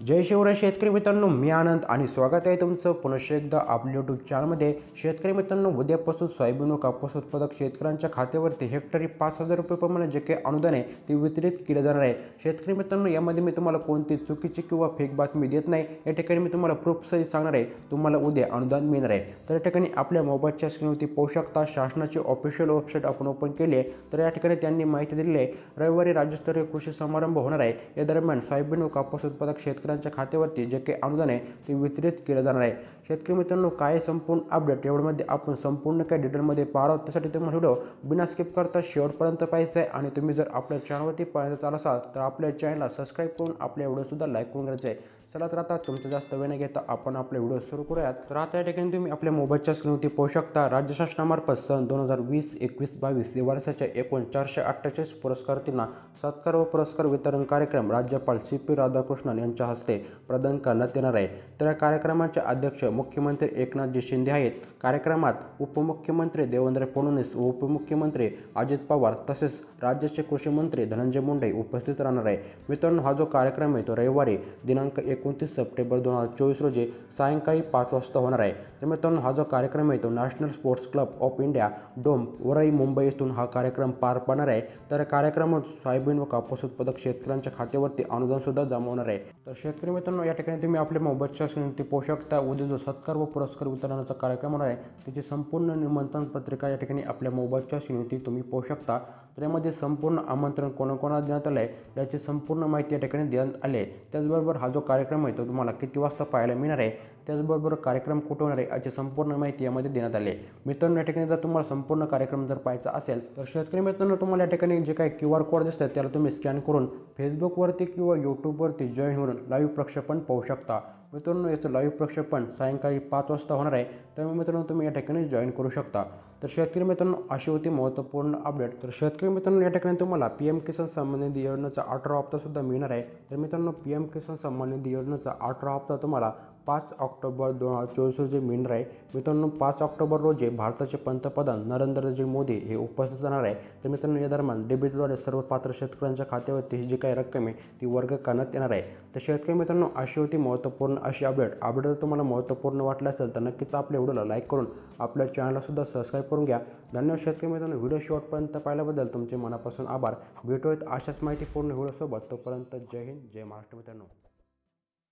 जय शिवराय शेतकरी मित्रांनो मी आनंद आणि स्वागत आहे तुमचं. पुनश्च एकदा आपल्या यूट्यूब चॅनलमध्ये शेतकरी मित्रांनो उद्यापासून सोयाबीन व कापूस उत्पादक शेतकऱ्यांच्या खात्यावरती हेक्टरी पाच हजार रुपयेप्रमाणे जे काही अनुदान आहे ते वितरित केले जाणार आहे. शेतकरी मित्रांनो यामध्ये मी तुम्हाला कोणती चुकीची किंवा फेक बातमी देत नाही. या ठिकाणी मी तुम्हाला प्रूफ सहित सांगणार आहे. तुम्हाला उद्या अनुदान मिळणार आहे. तर या ठिकाणी आपल्या मोबाईलच्या स्क्रीनवरती पाहू शकता शासनाची ऑफिशियल वेबसाईट आपण ओपन केली आहे. तर या ठिकाणी त्यांनी माहिती दिलेली आहे. रविवारी राज्यस्तरीय कृषी समारंभ होणार आहे. या दरम्यान सोयाबीन व कापूस उत्पादक शेतकऱ्यांच्या खात्यावरती जे काही अनुदान आहे ते वितरित केलं जाणार आहे. शेतकरी मित्रांनो काय संपूर्ण अपडेट एवढ्यामध्ये आपण संपूर्ण काय डिटेलमध्ये पाहणार आहोत. त्यासाठी तुम्हाला व्हिडिओ बिना स्किप करता शेवटपर्यंत पाहिजे आहे. आणि तुम्ही जर आपल्या चॅनलवरती पाहायचं चाल असाल तर आपल्या चॅनलला सबस्क्राईब करून आपल्या व्हिडिओसुद्धा लाईक करून घ्यायचं आहे. चला तर आता तुमचं जास्त वेळ न घेता आपण आपले व्हिडिओ सुरू करूयात. तर आता या ठिकाणी तुम्ही आपल्या मोबाईलच्या स्क्रीनवरती पाहू शकता राज्य शासनामार्फत सन दोन हजार वीस एकवीस बावीस या वर्षाच्या एकूण चारशे अठ्ठेचाळीस पुरस्कारार्थींना सत्कार व पुरस्कार वितरण कार्यक्रम राज्यपाल सी पी राधाकृष्णन यांच्या हस्ते प्रदान करण्यात येणार आहे. तर या कार्यक्रमाचे अध्यक्ष मुख्यमंत्री एकनाथजी शिंदे आहेत. कार्यक्रमात उपमुख्यमंत्री देवेंद्र फडणवीस व उपमुख्यमंत्री अजित पवार तसेच राज्याचे कृषी मंत्री धनंजय मुंडे उपस्थित राहणार आहे. मित्रांनो हा जो कार्यक्रम आहे तो रविवारी दिनांक एक एकोणतीस सप्टेंबर दोन हजार चोवीस रोजी सायंकाळी पाच वाजता होणार आहे. तर मित्रांनो हा जो कार्यक्रम आहे तो national sports club of India dome Worli Mumbai येथून हा कार्यक्रम पार पाडणार आहे. तर कार्यक्रमात सोयाबीन व कापूस उत्पादक शेतकऱ्यांच्या खात्यावरती अनुदानसुद्धा जमवणार जमा होणार आहे. तर शेतकरी मित्रांनो या ठिकाणी तुम्ही आपल्या मोबाईलच्या स्क्रीनवरती पाहू शकता उद्या जो सत्कार व पुरस्कार वितरणाचा कार्यक्रम होणार आहे त्याची संपूर्ण निमंत्रण पत्रिका या ठिकाणी आपल्या मोबाईलच्या स्क्रीनवरती तुम्ही पोहू शकता. तर यामध्ये संपूर्ण आमंत्रण कोणाकोणाला देण्यात आलं आहे याची संपूर्ण माहिती या ठिकाणी देण्यात आली आहे. त्याचबरोबर हा जो कार्यक्रम आहे तो तुम्हाला किती वाजता पाहायला मिळणार आहे त्याचबरोबर कार्यक्रम कुठे होणार आहे याची संपूर्ण माहिती यामध्ये देण्यात आली आहे. मित्रांनो या ठिकाणी जर तुम्हाला संपूर्ण कार्यक्रम जर पाहायचा असेल तर शेतकरी मित्रांनो तुम्हाला या ठिकाणी जे काही क्यू आर कोड दिसतात त्याला तुम्ही स्कॅन करून फेसबुकवरती किंवा यूट्यूबवरती जॉईन होऊन लाईव्ह प्रक्षेपण पाहू शकता. मित्रांनो याचं लाईव्ह प्रक्षेपण सायंकाळी पाच वाजता होणार आहे. त्यामुळे मित्रांनो तुम्ही या ठिकाणी जॉईन करू शकता. तर शेतकरी मित्रांनो अशी होती महत्त्वपूर्ण अपडेट तर शेतकरी मित्रांनो या ठिकाणी तुम्हाला पी एम किसान सन्मान निधी योजनेचा अठरा हप्तासुद्धा मिळणार आहे. तर मित्रांनो पी एम किसान सन्मान निधी योजनेचा अठरा हप्ता तुम्हाला पाच ऑक्टोबर दोन हजार चोवीस रोजी मिळणार आहे मित्रांनो पाच ऑक्टोबर रोजी भारताचे पंतप्रधान नरेंद्रजी मोदी हे उपस्थित राहणार आहे. तर मित्रांनो या दरम्यान डेबिटद्वारे सर्व पात्र शेतकऱ्यांच्या खात्यावरती ही जी काही रक्कम आहे ती वर्ग करण्यात येणार आहे. तर शेतकरी मित्रांनो अशी होती महत्त्वपूर्ण अशी अपडेट. अपडेट जर तुम्हाला महत्त्वपूर्ण वाटलं असेल तर नक्कीच आपल्या व्हिडिओला लाईक करून आपल्या चॅनललासुद्धा सबस्क्राईब करून घ्या. धन्यवाद शेतकरी मित्रांनो. व्हिडिओ शॉर्टपर्यंत पाहिल्याबद्दल तुमचे मनापासून आभार. भेटूयात अशाच माहितीपूर्ण व्हिडिओसोबत. तोपर्यंत जय हिंद जय महाराष्ट्र मित्रांनो.